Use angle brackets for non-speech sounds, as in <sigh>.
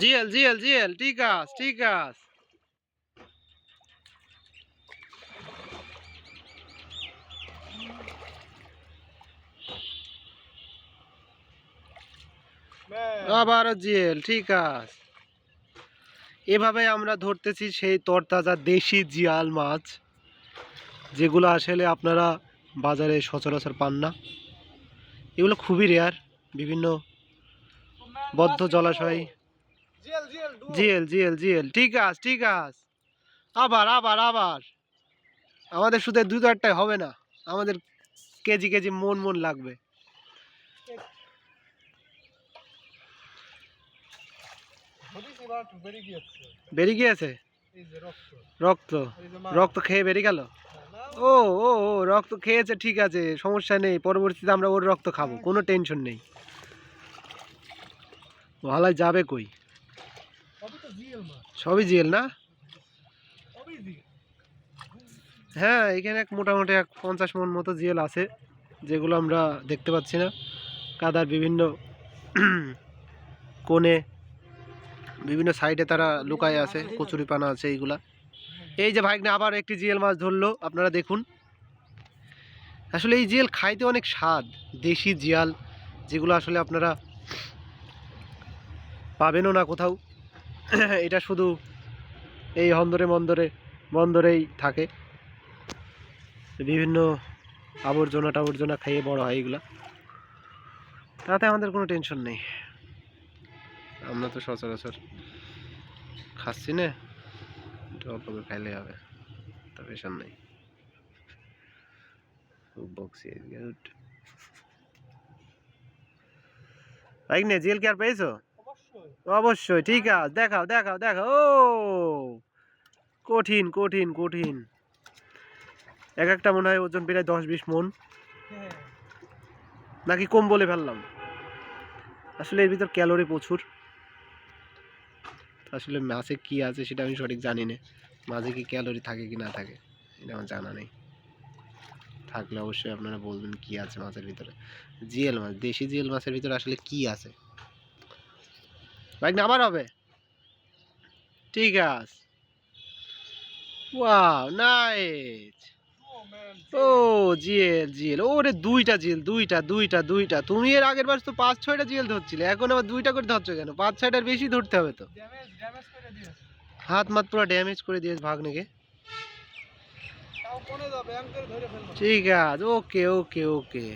GL GL. GL ঠিক আছে ঠিক আছে। আবারও জিএল ঠিক আছে। এভাবে আমরা ধরতেছি সেই তরতাজা দেশি জিয়াল মাছ যেগুলো আসলে আপনারা বাজারে সচরাচর পান না। এগুলো খুবই রেয়ার বিভিন্ন বদ্ধ জলাশয় জিএল জিএল জিএল। ঠিক আছে ঠিক আছে। আবার আবার আবার। আমাদের শুধু দু চারটায় হবে না। আমাদের কেজি কেজি মন মন লাগবে। বেরিয়ে গিয়েছে। বেরিয়ে গিয়েছে? এই যে রক্ত। রক্ত? খেয়ে বেরিয়ে গেল? ও ও ও রক্ত খেয়েছে ঠিক আছে সমস্যা নেই। পরবর্তীতে আমরা ওর রক্ত খাব কোনো টেনশন নেই। ভালাই যাবে কই? সবই জিএল না? হ্যাঁ এখানে এক মোটামুটি এক পঞ্চাশ মন মতো জিএল আছে, যেগুলো আমরা দেখতে পাচ্ছি না। কাদার বিভিন্ন <clears throat> কোণে, বিভিন্ন সাইডে তারা লুকায় আছে, কচুরি পানা আছে, এইগুলা। এই যে ভাইগনা আবার একটি জিএল মাছ ধরলো, আপনারা দেখুন। আসলে এই জিএল খাইতে অনেক স্বাদ, দেশি জিয়াল, যেগুলো আসলে আপনারা পাবেনও না কোথাও। <laughs> এটা শুধু এই হন্দরে মন্দরে বন্দরেই থাকে। বিভিন্ন আবর্জনা টাবর্জনা খেয়ে বড় হয় এগুলা। তাতে আমাদের কোনো টেনশন নেই। আমরা তো সচরাচর খাচ্ছি না একটু অল্প করে খাইলে হবে, তা টেনশন নেই। উঠ। বাইক নে জেল কি আর পেয়েছ? অবশ্যই, ঠিক আছে দেখাও দেখাও দেখাও ও কঠিন কঠিন কঠিন। এক একটা মনে হয় ওজন প্রায় দশ, বিশ মন। নাকি কম বলে ফেললাম। আসলে এর ভিতর ক্যালোরি প্রচুর। আসলে মাছে কি আছে সেটা আমি সঠিক জানি না। মাঝে কি ক্যালোরি থাকে কি না থাকে, এটা আমার জানা নেই। থাকলে অবশ্যই আপনারা বলবেন কি আছে মাছের ভিতরে। জিএল মাছ দেশি জিএল মাছের ভিতরে আসলে কি আছে? বাইক না আবার হবে? ঠিক আছে। Wow nice. ও জিএল জিএল। ওরে দুইটা জিএল দুইটা দুইটা দুইটা। তুমি এর আগের বার তো পাঁচ ছয়টা জিএল ধরছিলে। এখন আবার দুইটা করে ধরছো কেন? পাঁচ ছয়টার বেশি ধরতে হবে তো। হাত মাত পুরো ড্যামেজ করে দিয়েছে ভাগ্নেকে। ঠিক আছে ওকে ওকে ওকে।